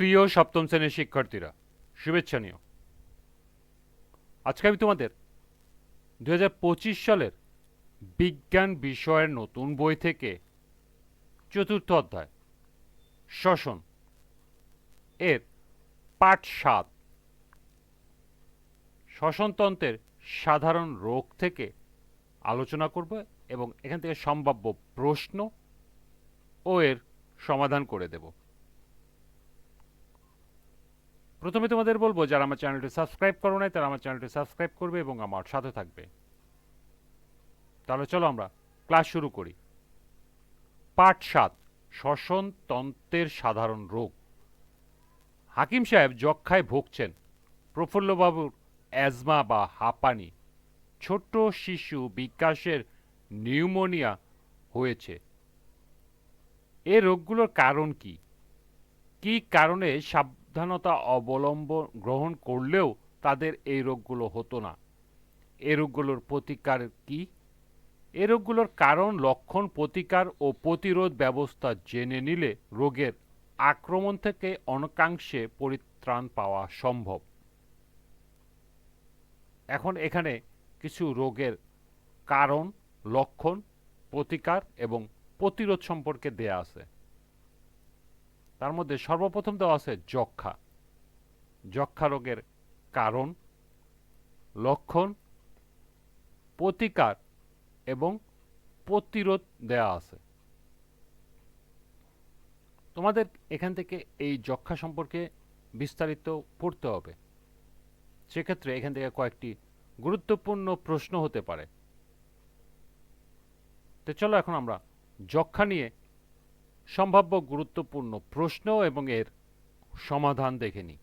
প্রিয় সপ্তম শ্রেণির শিক্ষার্থীরা, শুভেচ্ছা নিও। আজকে আমি তোমাদের দু হাজার পঁচিশ সালের বিজ্ঞান বিষয়ের নতুন বই থেকে চতুর্থ অধ্যায় শ্বসন এর পাঠ সাত। শ্বসনতন্ত্রের সাধারণ রোগ থেকে আলোচনা করব এবং এখান থেকে সম্ভাব্য প্রশ্ন ও এর সমাধান করে দেব। প্রথমে তোমাদের বলব, যারা আমার চ্যানেলটি সাবস্ক্রাইব করো নাই, তারা আমার চ্যানেলটি সাবস্ক্রাইব করবে এবং আমার সাথে থাকবে। তাহলে চলো আমরা ক্লাস শুরু করি। পাঠ সাত, শ্বসন তন্ত্রের সাধারণ রোগ। হাকিম সাহেব যক্ষায় ভুগছেন। প্রফুল্লবাবুর অ্যাজমা বা হাঁপানি। ছোট্ট শিশু বিকাশের নিউমোনিয়া হয়েছে। এ রোগগুলোর কারণ কি? কি কারণে সাবধানতা অবলম্বন গ্রহণ করলেও তাদের এই রোগগুলো হতো না। এ রোগগুলোর প্রতিকার কি? এ রোগগুলোর কারণ, লক্ষণ, প্রতিকার ও প্রতিরোধ ব্যবস্থা জেনে নিলে রোগের আক্রমণ থেকে অনেকাংশে পরিত্রাণ পাওয়া সম্ভব। এখন এখানে কিছু রোগের কারণ, লক্ষণ, প্রতিকার এবং প্রতিরোধ সম্পর্কে দেয়া আছে। তার মধ্যে সর্বপ্রথম দেওয়া আছে যক্ষা। যক্ষা রোগের কারণ, লক্ষণ, প্রতিকার এবং প্রতিরোধ দেয়া আছে। তোমাদের এখান থেকে এই যক্ষা সম্পর্কে বিস্তারিত পড়তে হবে। সেক্ষেত্রে এখান থেকে কয়েকটি গুরুত্বপূর্ণ প্রশ্ন হতে পারে। তো চলো এখন আমরা যক্ষা নিয়ে সম্ভাব্য গুরুত্বপূর্ণ প্রশ্ন এবং এর সমাধান দেখে নিই।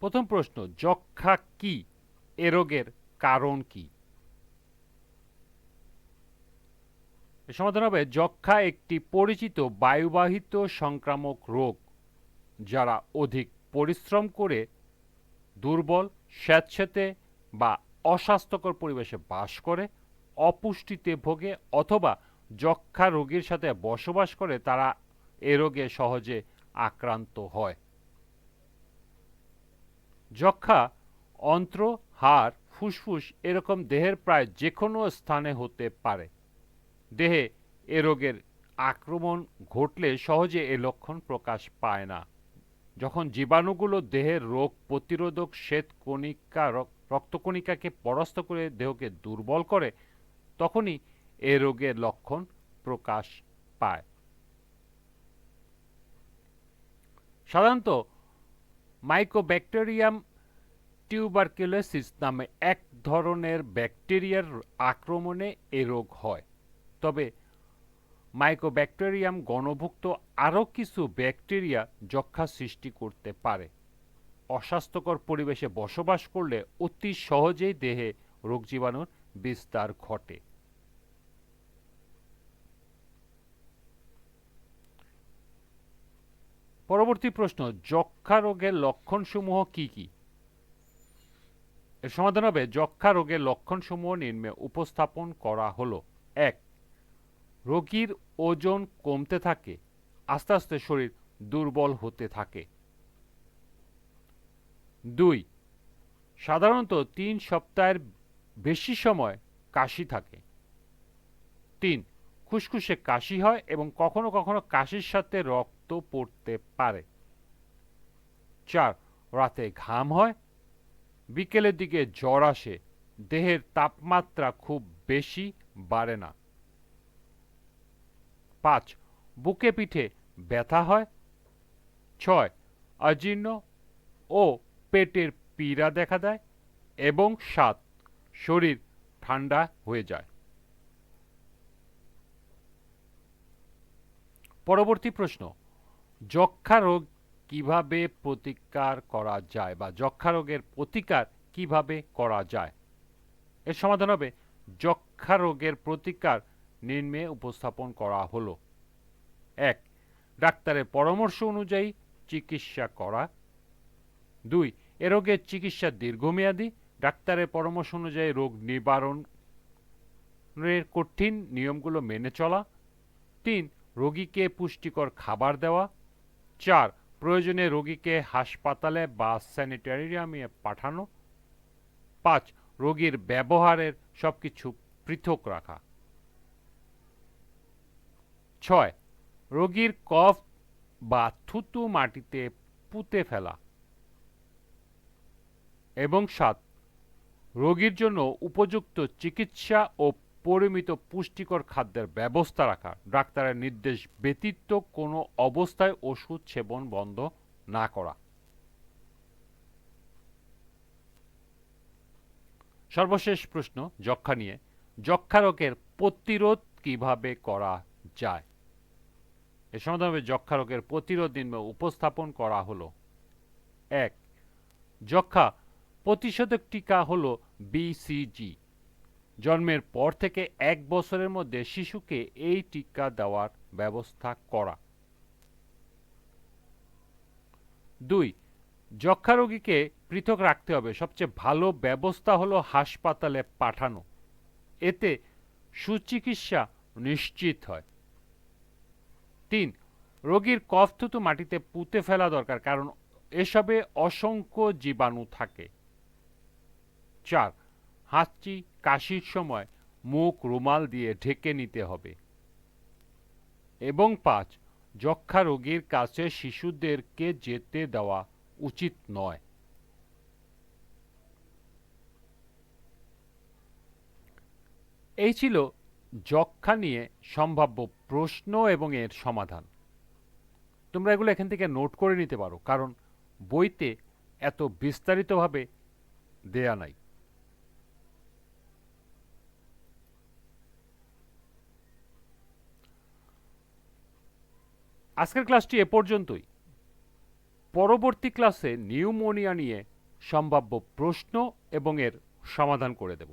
প্রথম প্রশ্ন যক্ষা কি? এ রোগের কারণ কি? সমাধান হবে যক্ষা একটি পরিচিত বায়ুবাহিত সংক্রামক রোগ যারা অধিক পরিশ্রম করে দুর্বল স্যাঁতস্যাঁতে বা অস্বাস্থ্যকর পরিবেশে বাস করে, অপুষ্টিতে ভোগে অথবা যক্ষা রোগীর সাথে বসবাস করে তারা এ রোগে সহজে আক্রান্ত হয়। যক্ষা অন্ত্র, হাড়, ফুসফুস এরকম দেহের প্রায় যে কোনো স্থানে হতে পারে। দেহে এ রোগের আক্রমণ ঘটলে সহজে এ লক্ষণ প্রকাশ পায় না। যখন জীবাণুগুলো দেহের রোগ প্রতিরোধক শ্বেত কণিকা রক্তকণিকাকে পরাস্ত করে দেহকে দুর্বল করে, তখনই এ রোগের লক্ষণ প্রকাশ পায়। সাধারণত মাইকোব্যাকটেরিয়াম টিউবারকুলোসিস নামে এক ধরনের ব্যাকটেরিয়ার আক্রমণে এ রোগ হয়। তবে মাইকোব্যাকটেরিয়াম গণভুক্ত আরও কিছু ব্যাকটেরিয়া যক্ষা সৃষ্টি করতে পারে। অস্বাস্থ্যকর পরিবেশে বসবাস করলে অতি সহজেই দেহে রোগ জীবাণুর বিস্তার ঘটে। পরবর্তী প্রশ্ন যক্ষা রোগের লক্ষণসমূহ কি কি? সমাধান হবে যক্ষা রোগের লক্ষণসমূহ নিম্নে উপস্থাপন করা হলো। এক রোগীর ওজন কমতে থাকে, আস্তে আস্তে শরীর দুর্বল হতে থাকে। দুই, সাধারণত তিন সপ্তাহের বেশি সময় কাশি থাকে। তিন, খুসখুসে কাশি হয় এবং কখনো কখনো কাশির সাথে রক্ত পড়তে পারে। চার, রাতে ঘাম হয়। বিকেলের দিকে জ্বর আসে, দেহের তাপমাত্রা খুব বেশি বাড়ে না। পাঁচ, বুকে পিঠে ব্যথা হয়। ছয়, অজীর্ণ ও পেটের পীড়া দেখা দেয় এবং সাত, শরীর ঠান্ডা হয়ে যায়। পরবর্তী প্রশ্ন যক্ষা রোগ কীভাবে প্রতিকার করা যায় বা যক্ষা রোগের প্রতিকার কীভাবে করা যায়? এর সমাধান হবে যক্ষা রোগের প্রতিকার নিম্নে উপস্থাপন করা হলো। এক, ডাক্তারের পরামর্শ অনুযায়ী চিকিৎসা করা। দুই, এ রোগের চিকিৎসা দীর্ঘমেয়াদী, ডাক্তারের পরামর্শ অনুযায়ী রোগ নিবারণ এর কঠিন নিয়মগুলো মেনে চলা। তিন, রোগীকে পুষ্টিকর খাবার দেওয়া। চার, প্রয়োজনে রোগীকে হাসপাতালে বা স্যানিটারিয়ামে পাঠানো। পাঁচ, রোগীর ব্যবহারের সবকিছু পৃথক রাখা। ছয়, রোগীর কফ বা থুতু মাটিতে পুঁতে ফেলা। এবং সাত, রোগীর জন্য উপযুক্ত চিকিৎসা ও পরিমিত পুষ্টিকর খাদ্যের ব্যবস্থা রাখা। ডাক্তারের নির্দেশ ব্যতীত কোনো অবস্থায় ওষুধ সেবন বন্ধ না করা। সর্বশেষ প্রশ্ন, যক্ষা নিয়ে। যক্ষা রোগের প্রতিরোধ কীভাবে করা যায়? এ সমাধানে যক্ষা রোগের প্রতিরোধ নিম্ন উপস্থাপন করা হলো। এক, যক্ষা প্রতিষেধক টিকা হল বিসিজি জন্মের পর থেকে এক বছরের মধ্যে শিশুকে এই টিকা দেওয়ার ব্যবস্থা করা। দুই যক্ষা রোগীকে পৃথক রাখতে হবে। সবচেয়ে ভালো ব্যবস্থা হলো হাসপাতালে পাঠানো। এতে সুচিকিৎসা নিশ্চিত হয়। তিন, রোগীর কফ থুতু মাটিতে পুঁতে ফেলা দরকার, কারণ এসবে অসংখ্য জীবাণু থাকে। চার, হাঁচি, কাশির সময় মুখ রুমাল দিয়ে ঢেকে নিতে হবে। এবং পাঁচ যক্ষা রোগীর কাছে শিশুদেরকে যেতে দেওয়া উচিত নয়। এই ছিল যক্ষা নিয়ে সম্ভাব্য প্রশ্ন এবং এর সমাধান। তোমরা এগুলো এখান থেকে নোট করে নিতে পারো, কারণ বইতে এত বিস্তারিতভাবে দেয়া নাই। আজকের ক্লাসটি এ পর্যন্তই। পরবর্তী ক্লাসে নিউমোনিয়া নিয়ে সম্ভাব্য প্রশ্ন এবং এর সমাধান করে দেব।